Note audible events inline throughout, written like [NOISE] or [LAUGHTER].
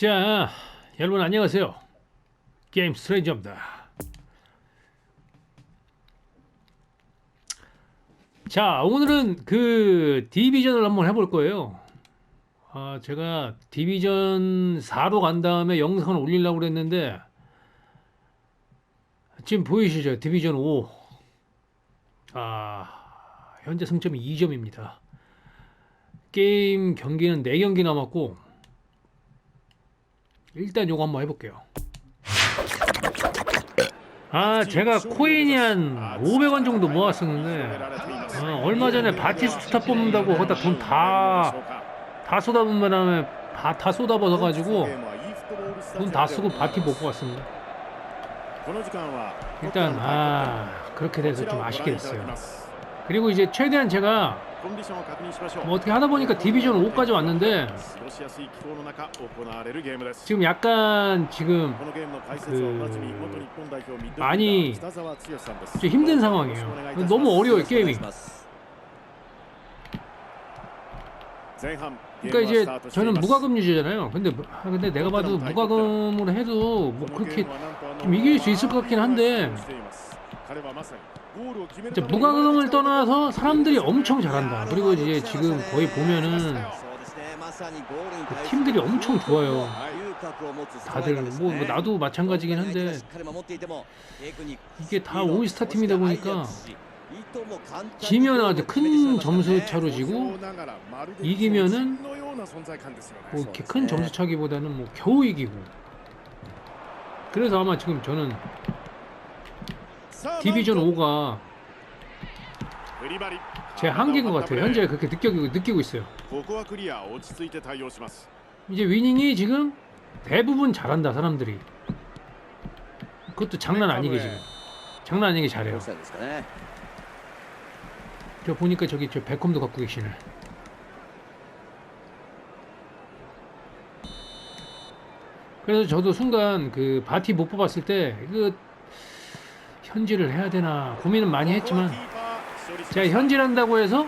자, 여러분 안녕하세요. 게임 스트레인저입니다. 자, 오늘은 그 디비전을 한번 해볼 거예요. 아, 제가 디비전 4로 간 다음에 영상을 올리려고 그랬는데 지금 보이시죠? 디비전 5. 아, 현재 승점이 2점입니다. 게임 경기는 4경기 남았고 일단 요거 한번 해볼게요. 아 제가 코인이 한 500원 정도 모았었는데 어, 얼마 전에 바티스타 뽑는다고 거기다 돈 다 다 쏟아부은 다음에 다, 다 쏟아버서 가지고 돈 다 쓰고 바티 못 뽑았습니다. 일단 아 그렇게 돼서 좀 아쉽게 됐어요. 그리고 이제 최대한 제가 뭐 어떻게 하다 보니까 디비전 5까지 왔는데 지금 약간 지금 그 많이 좀 힘든 상황이에요. 너무 어려워요 게임이. 그러니까 이제 저는 무과금 유저잖아요. 근데 무- 아, 근데 내가 봐도 무과금으로 해도 뭐 그렇게 좀 이길 수 있을 것 같긴 한데 이제 무과금을 떠나서 사람들이 엄청 잘한다. 그리고 이제 지금 거의 보면은 그 팀들이 엄청 좋아요. 다들 뭐, 뭐 나도 마찬가지긴 한데 이게 다 5스타 팀이다 보니까 지면 아주 큰 점수 차로 지고 이기면은 뭐 이렇게 큰 점수 차기보다는 뭐 겨우 이기고. 그래서 아마 지금 저는 디비전 5가 제 한계인 것 같아요. 현재 그렇게 느끼고, 느끼고 있어요. 이제 위닝이 지금 대부분 잘한다 사람들이. 그것도 장난 아니게 지금. 장난 아니게 잘해요. 저 보니까 저기 저 베컴도 갖고 계시네. 그래서 저도 순간 그 바티 못 뽑았을 때그 현질을 해야 되나 고민은 많이 했지만 제가 현질한다고 해서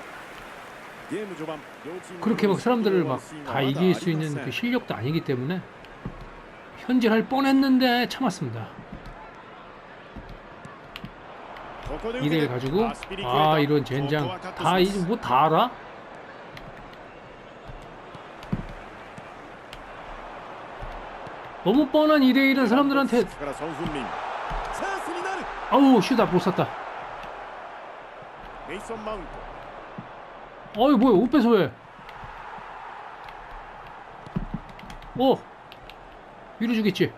그렇게 막 사람들을 막 다 이길 수 있는 그 실력도 아니기 때문에 현질할 뻔했는데 참았습니다. 이대를 가지고 아 이런 젠장 다 이제 뭐 다 알아? 너무 뻔한 2대1은 사람들한테 아우 슈다 못 쐈다 メイソン・マウント 어이 뭐야 옷 뺏어 왜 오! 위로 주겠지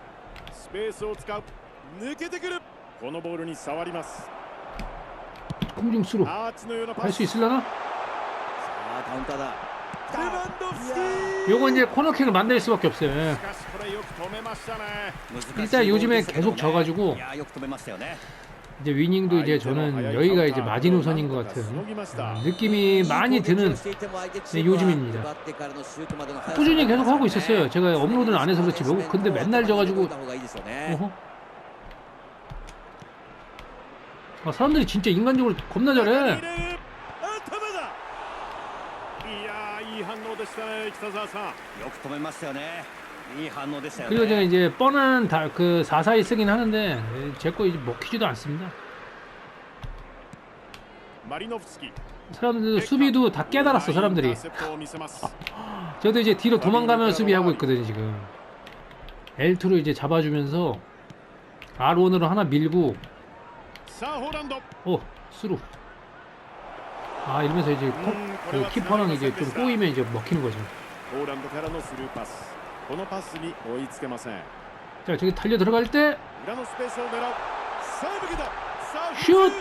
スペースを使う抜けてくるこのボールに触ります 空中스로 アーチのようなパ 할 ス 수 있을라나? さあカウンターだ レバンドフスキ 아, 요거 이제 코너킥을 만들 수밖에 없어요. 일단 요즘에 계속 져가지고 네. 이제 위닝도 이제 저는 여기가 이제 마지노선인 것 같은 음, 느낌이 많이 네, 드는 요즘입니다. 네, 꾸준히 계속 하고 있었어요. 제가 업로드는 안 해서 그렇지. 뭐 근데 맨날 져가지고 어허. 아, 사람들이 진짜 인간적으로 겁나 잘해. でしたね北澤さんよく止めましたよねいい反応でしたよ 그리고 제가 ね 이제 뻔한 다, 그 사사이 쓰긴 하는데 제 거 이제 먹히지도 않습니다. マリノフスキ 사람들 수비도 다 깨달았어 사람들이. イン[LAUGHS] ターセプトを見せます 저도 이제 뒤로 도망가면 수비하고 있거든요 지금. L2로 이제 잡아주면서 R1으로 하나 밀고 さあホーランド 어 스루. 아 이러면서 이제 포, 음, 그 키퍼랑 이제 좀 꼬이면 이제 먹히는 거죠. 자 저기 달려 들어갈 때 슛!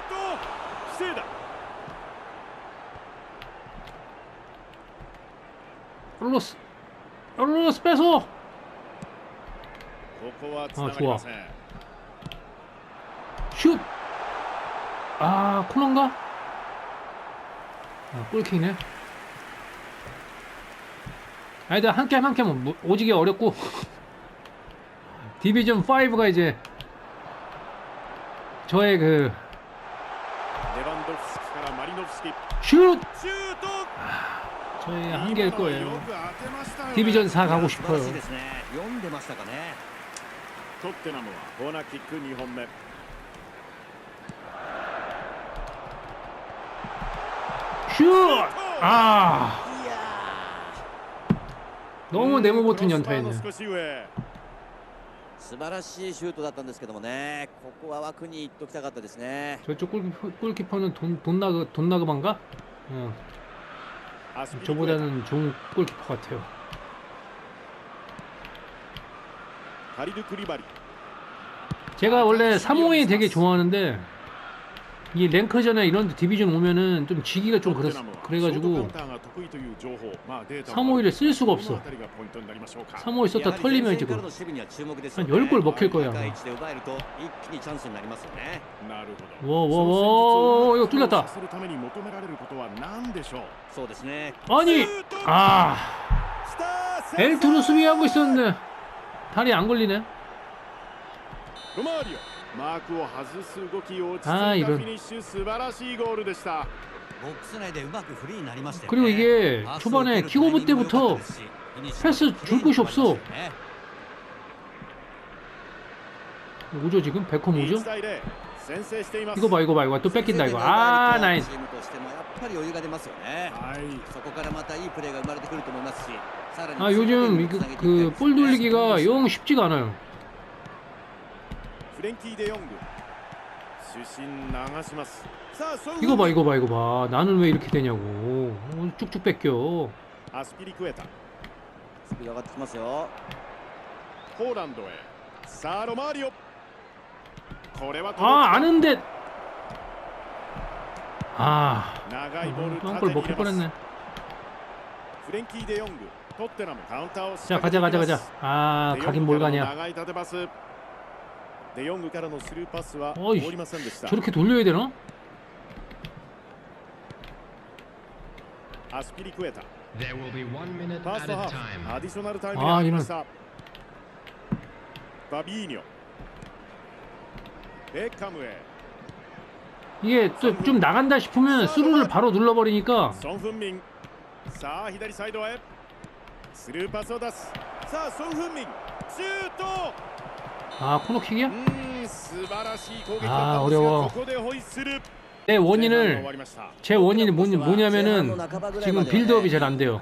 얼로스 얼로스 빼서 아 좋아 슛! 아 코너인가? 아, 어, 꿀킹이네. 아니다 한 게임 한 게임은 뭐, 오지게 어렵고 [LAUGHS] 디비전 5가 이제 저의 그 슛! 아, 저의 한계일 거예요. 디비전 4 가고 싶어요. 슛! 아. 너무 네모 못한 연타였네요. 素晴らしいシュートだったんですけどもね、ここは枠に行っときたかったですね。 저쪽 골키퍼, 는 돈나그 돈나그만가 응. 어. 저보다는 좋은 골키퍼 같아요. 제가 원래 사모이 되게 좋아하는데 이 랭크전에 이런 디비전 오면은 좀 지기가 좀 그렇, 그래가지고 3호일에 쓸 수가 없어. 3호일 썼다 털리면 지금 한 10골 먹힐 거야. 와와와 이거 뚫렸다. 아니 아. 엘투로 수비하고 있었는데 다리 안 걸리네. 로마리오. あー이런. 아, 그리고 이게 초반에 킥오브 때부터 패스 줄 곳이 없어. 뭐죠 지금? 백호 뭐죠? 이거 봐 이거 봐 이거 또 뺏긴다 이거. 아 나이스 아 요즘 그, 그, 돌리기가 영 쉽지가 않아요. フレンキー・デヨング主審流しますさあソンフン 이거 봐 이거 봐 이거 봐. 나는 왜 이렇게 되냐고. 어, 쭉쭉 뺏겨. アスピリクエタスピード上がってきますよポーランドへさあロマーリオこれは届く 아 아는데. 아. 長いボール 한 縦 골 に 먹힐 入れます 뻔했네. フレンキー・デヨングトッテナムカウンターを仕 자 掛け 가자 ていき 가자 ます 가자. 아 デヨン 가긴 グ 뭘 からの 가냐. 長い縦パス デヨングからのスルーパスはおい通りませんでした 저렇게 돌려야 되나? アスピリクエタ There will be one minute ファース at ト a ハー time. フアディショナルタイムに入りましたバビーニョベッカムへ 이게 또 좀 나간다 싶으면 스루를 바로 눌러버리니까 ソン・フンミンさあ左サイドへスルーパスを出すさあソン・フンミンシュート 아 코너킥이야? 아 어려워. 내 원인을 제 원인이 뭐, 뭐냐면은 지금 빌드업이 잘 안 돼요.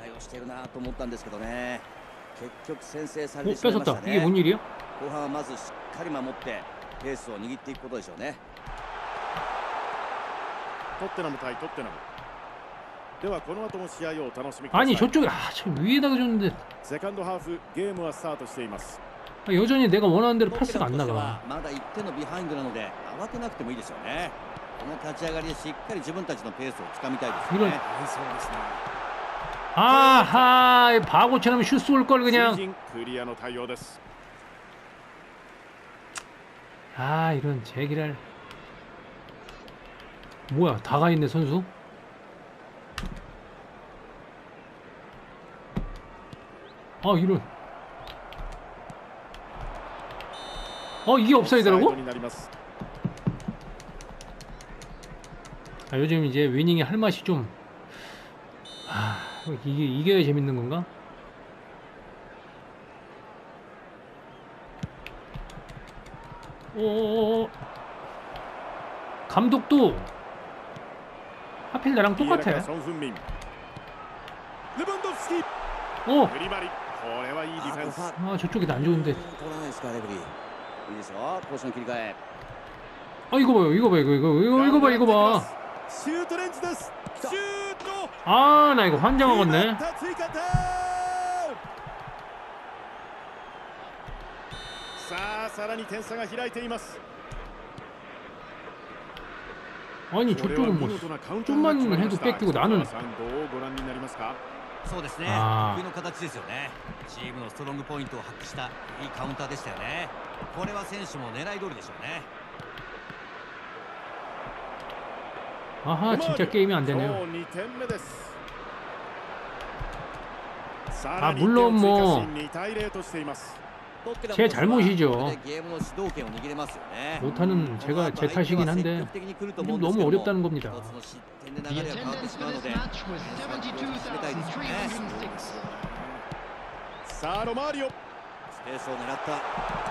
오 뺏었다. 이게 뭔 일이야? 아니 저쪽에 아참 위에다가 줬는데. 아, 여전히 내가 원하는 대로 패스가 안 나가. 이런 아하 바보처럼 슛 쏠 걸 그냥. 아 이런 제기랄. 뭐야 다가 있네 선수. 아 이런. 어 이게 옵사이드라고? 아, 요즘 이제 위닝이 할 맛이 좀 아, 이게 이게 재밌는 건가? 오 감독도 하필 나랑 똑같아. 오. 아, 저쪽이 안 좋은데. 取らないですかレフェリーいいですよポジション切り替え 아 이거 봐요, 이거 봐, 이거 이거 이거 이거 봐, 이거 봐. シュートレンジですシュート 아 나 이거 환장하겠네. 決まった追加点さあさらに点差が開いています 아니 これは 저쪽은 見 뭐 事なカウンター 좀만 が決まりました 해도 뺏기고 나는 北川さんどうご覧になりますかそうですねあー得意の形ですよねチームのストロングポイントを発揮したいいカウンターでしたよね これは選手も狙い通りでしょうね。 아하 진짜 게임이 안 되네요. あ물론뭐 아, 제 잘못이죠. 못하는 네. 제가 제 탓이긴 한데 너무 어렵다는 겁니다. 네, 네, 사ロマリオスペースを狙った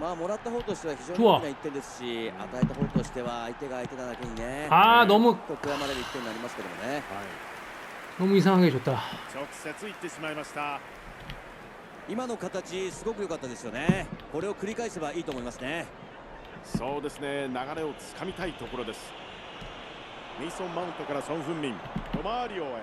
まあもらった方としては非常に좋아 大きな1点ですし与えた方としては相手が相手なだけにね 아 너무 と悔やまれる1点になりますけどもねはい 너무 이상하게 줬다. 直接行ってしまいました今の形すごく良かったですよねこれを繰り返せばいいと思いますねそうですね流れをつかみたいところですメイソン・マウントからソン・フンミンロマーリオへ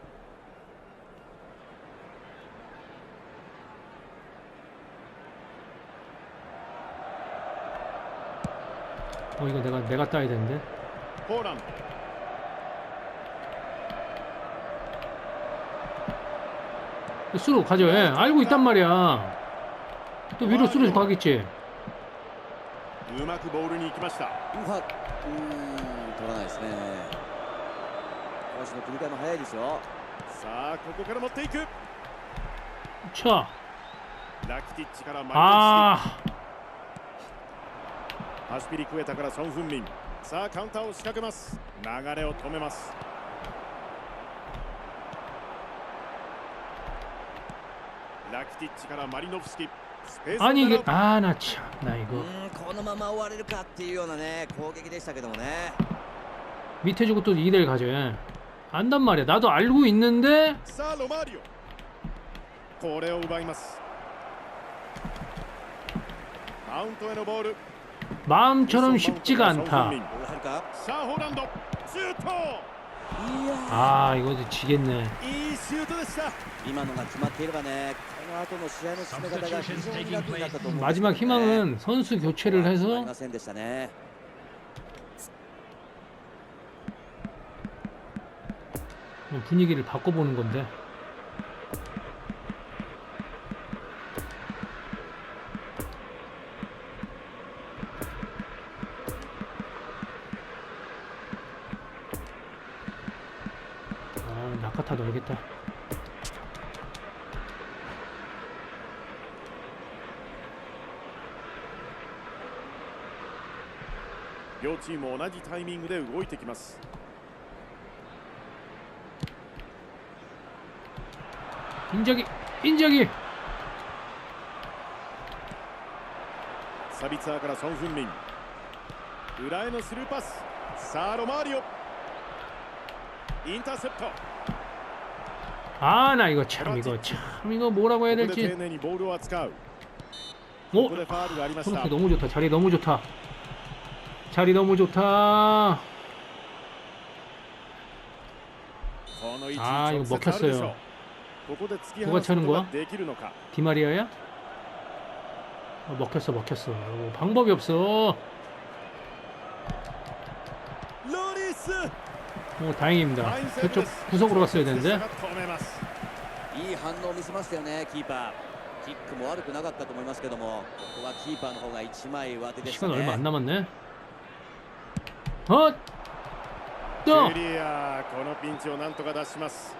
어 이거 내가 내가 따야 되는데. 호람. 수로 가져 예. 알고 있단 말이야. 또 위로 수로 가겠지. 음악 모르니 이기마시다. 음악 돌아나 있네. 다시는 분간을 해야겠죠. 자, ここから持っていく. 차. 라키티치から ああ 아. ノフスキ 아, ハシピリクエタからソン・フンミンさあカウンターを仕掛けます流れを止めますラキティッチからマリノフスキスペースを 아니 狙 이게 う 아 나 참 나 う 이거 ーんこのまま終われるかっていうようなね攻撃でしたけどもね 밑에 주고 또 이대를 가져. 예. 안단 말이야. 나도 알고 있는데 さあロマーリオこれを奪いますマウントへのボール 마음처럼 쉽지가 않다. 아 이거 지겠네. 마지막 희망은 선수 교체를 해서 분위기를 바꿔보는 건데. 同じタイミングで動いてきます 인적이, 인적이. サビツァーからソン・フンミン裏へのスルーパスさあロマーリオインターセプト 아, 나 이거 참 이거 참 이거 뭐라고 こ 해야 こで丁 될지. 寧にボールを扱う 오, ここでファールがありました 트로피 너무 좋다. 자리 너무 좋다. 자리 너무 좋다. 아 이거 먹혔어요. 누가 차는 거야? 디마리아야? 아, 먹혔어 먹혔어. 방법이 없어. 오, 다행입니다. 그쪽 구석으로 갔어야 되는데. 시간 얼마 안 남았네. はっと。クリアこのピンチをなんとか出します。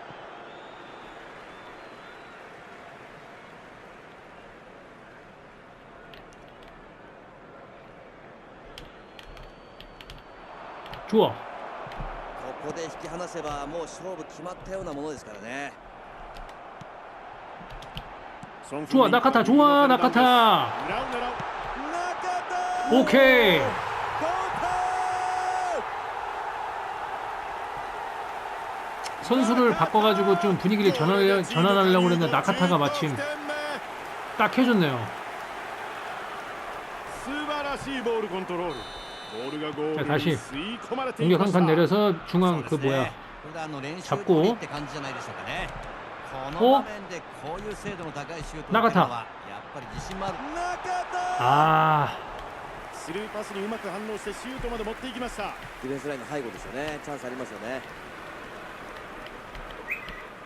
ここで引き離せばもう勝負決まったようなものですからね。中田中田。中田 OK 선수를 바꿔가지고 좀 분위기를 전환, 전환하려고 했는데 나카타가 마침 딱 해줬네요. 자, 다시 공격 한 칸 내려서 중앙 그 뭐야? 잡고. 어? 나가타. 아.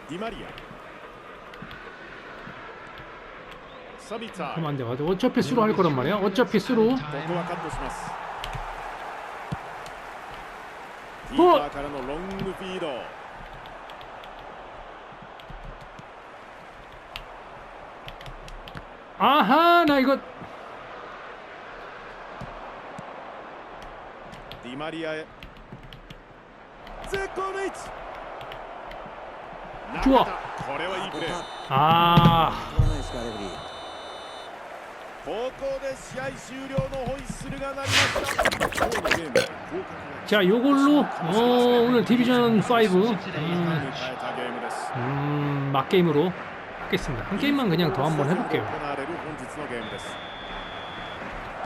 ディマリアサビツァー 그럼 안 돼. 어차피 수로 할 거란 말이야. 어차피 수로. ここはカットしますキーパーからのロングフィード 아하 나 이거 ディマリアへ絶好の位置 좋아. 아. 자, 요걸로 어, 오늘 디비전 5 음, 음, 맞게임으로 하겠습니다. 한 게임만 그냥 더 한번 해볼게요.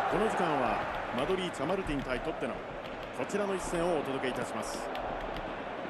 この時間はマドリー・チャマルティン対トッテのこちらの一戦をお届けいたします。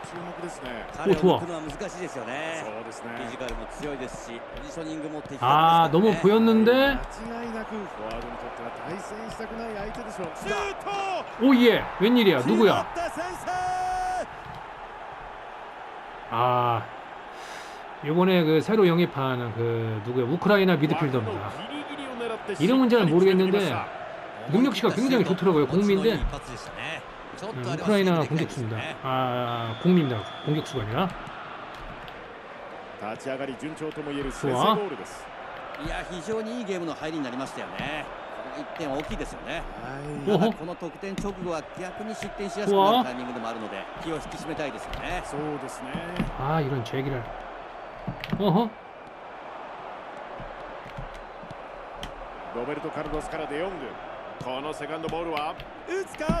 守備陣にはソロキャンベルが名を連ねていますがこれは注目ですね彼を좋아 抜くのは難しいですよね。そうですねフィジカルも強いですし、ポジショニングも的確です 아 からね 너무 보였는데 間違いなくフォワードにとっては対戦したくない相手でしょうシュート 오예 웬일이야 決ま 누구야? った先制 아 요번에 그 새로 영입한 그 누구야 우크라이나 미드필더입니다. ギリギリを狙って 이름은 잘 모르겠는데 しっかり決めてきました 능력치가 굉장히 좋더라고요. 공미인데 一発でしたねちょっ 음, とあれは 우크라이나 セーブできないです 공격수입니다. ね 아 공미입니다. 공격수가 아니라 立ち上がり順調とも言える先制ゴそうールですいや、非常にいいゲームの入りになりましたよね。この1点は大きいですよね。おほただこの得点直後は逆に失点しやすくうわなるタイミングでもあるので、気を引き締めたいですよね。そうですね 아 이런 제기를 어허 ロベルト・カルロスからデヨングこのセカンドボールは打つか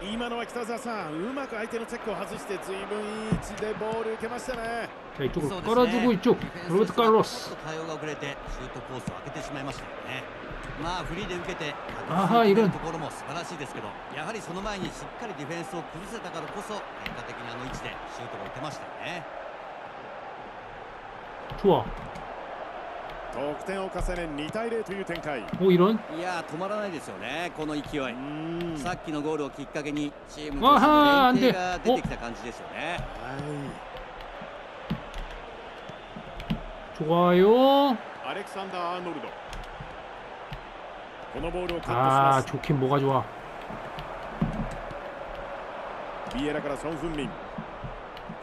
今のは北澤さんうまく相手のチェックを外してずいぶん位置でボール受けましたねはい、ちょっと力強いチョーク、ロベツカロス。対応が遅れて、シュートコースを開けてしまいましたよね。まあ、フリーで受けて、ああ、いるところも素晴らしいですけど、やはりその前にしっかりディフェンスを崩せたからこそ、結果的にあの位置でシュートが打てましたよね。トゥ得点を重ね2対0という展開 오 이런 いや、止まらないですよね、この勢い。うんさっきのゴールをきっかけにチームあはーとしてのあんで連携が出てきた感じですよね。はい 좋아요 アレクサンダー・アーノルドこのボールをカットし 아 ます 좋긴 뭐가 좋아 ビエラからソン・フンミン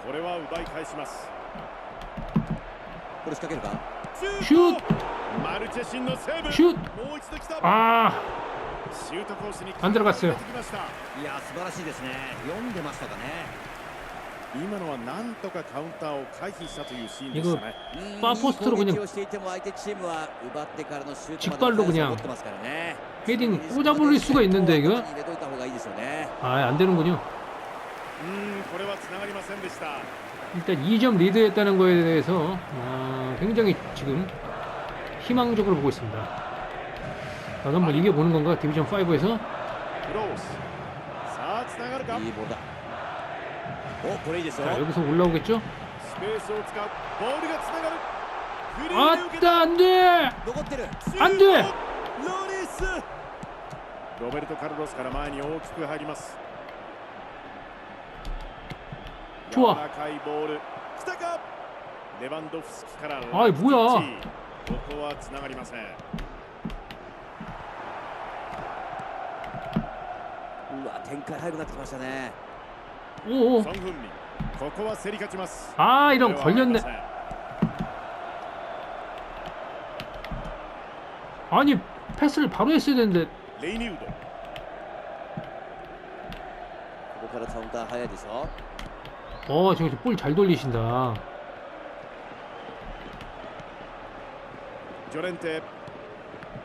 これは奪い返しますこれ仕掛けるか シューマルチェシンのセーブシューもう一度来た 아 シュートコースに 안 들어갔어요 出てきましたいや、素晴らしいですね。読んでましたかね。今のはなんとかカウンターを回避したというシーンでしたねうんパーポストロいい 그냥 攻撃をしていても相手チームは奪ってからのシュート 직발로 まで 그냥 持ってますからね 헤딩 꽂아버릴 수가 있는데 이거 入れといた方がいいですよね 아 안 되는군요 うんこれは繋がりませんでした 일단 2점 리드했다는 거에 대해서 아, 굉장히 지금 희망적으로 보고 있습니다. 나도 한번 이겨보는 건가? 디비전 5에서 자, 여기서 올라오겠죠? 아따 안돼! 안돼! 로베르토 카르로스から前に大きく入ります。 좋아 柔らかいボール来たかレバンドフスキからあい뭐야 ここはつながりませんうわ展開早くなってきましたね 오오 ソン・フンミンここは競り勝ちます 아 이런 これは 걸렸네 ありません 아니 패스를 바로 했어야 되는데 レイニウドここからカウンター早いでしょ 어, 지금 볼 잘 돌리신다. 조렌테.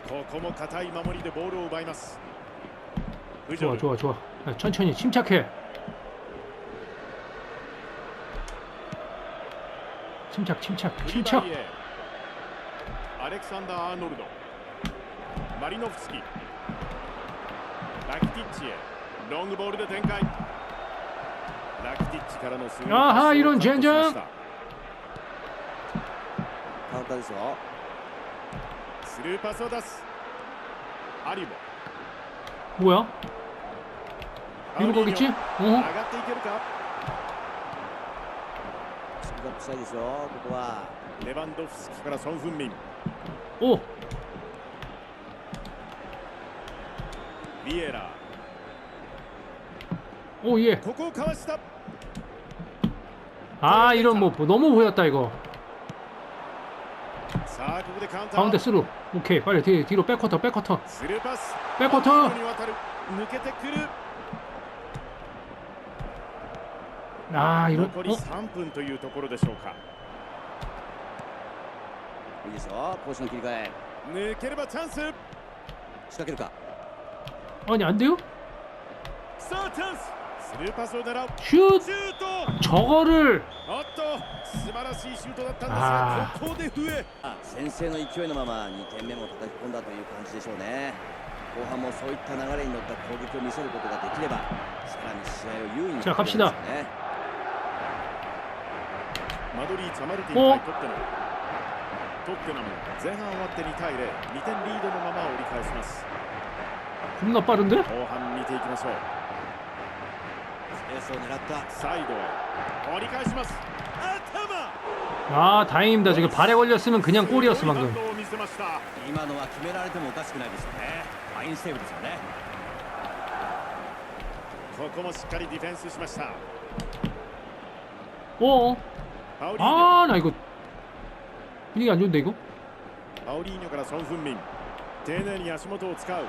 ここも硬い守りでボールを奪います 좋아, 좋아, 좋아. 야, 천천히 침착해. 침착, 침착, 침착. 아렉산더 아노르도. 마리노프스키. 라키티치의 롱볼드 展開. 아하 이런 젠장 카운터에서 스루파스 다스 아리모 뭐야? 이로 가겠지? 어? 사이에서 그거와 레반도프스키가 선순민 오! 비에라 오예 ここかわした 아 이런 뭐, 뭐 너무 보였다 이거. 가운데 스루. 오케이 빨리 뒤, 뒤로 백쿼터 백쿼터. 백쿼터! 아 이런 어? 아니 안 돼요? 슛! 저거 를! 아. 後半もそういった流れに乗った攻撃を見せることができればさらに試合を優位に자 갑시 다. 마도리 자마르틴 대토ト넘토트넘前半終わって2対0 2点リードのまま折り返しますこんな빠른 데? 後半見ていきましょう スを狙ったサイドへ折り返します아 다행입니다 지금 발에 걸렸으면 그냥 골이었어 방금 今のは決められてもおかしくないですよねファインセーブですよねここもしっかりディフェンスしました 어? 아, 나 이거 분위기 안 좋은데 이거? 아우리뇨から 손훈민. 丁寧に足元を使う.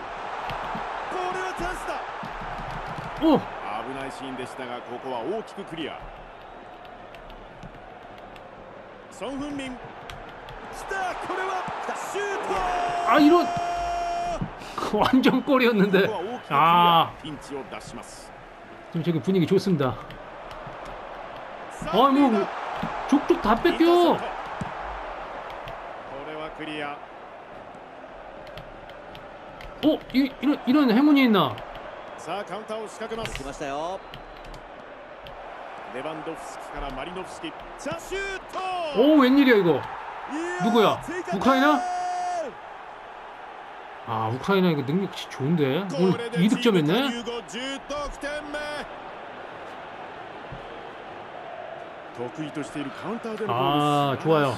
골은 찬스다. 오! 危ないシーンでしたがここは大きくクリアソン・フンミン来たこれはシュート 아 이런 완전 こ 골이었는데 こは大きくクリあアピンチを出します 지금 저기 분위기 좋습니다 さ 아 あ 뭐 족족 다 インターセプ 뺏겨 トこれはクリア 어? 이, 이런 이런 행운이 있나? さあカウンターを仕掛けます来ましたよレバンドフスキからマリノフスキチャシュートおお웬일이야이거누구야우크라이나아 우크라이나 이거 능력 치 좋은데? 오늘 2득점 했네? 아 좋아요.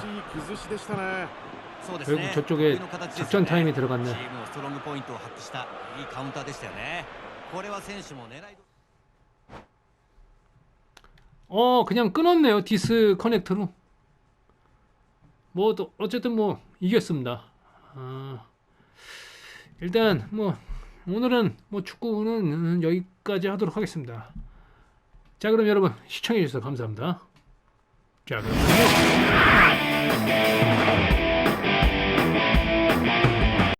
결국 저쪽에 작전 타임이 들어갔네. 어 그냥 끊었네요 디스 커넥터로. 뭐 어쨌든 뭐 이겼습니다. 아, 일단 뭐 오늘은 뭐 축구는 여기까지 하도록 하겠습니다. 자 그럼 여러분 시청해주셔서 감사합니다. 자 그럼.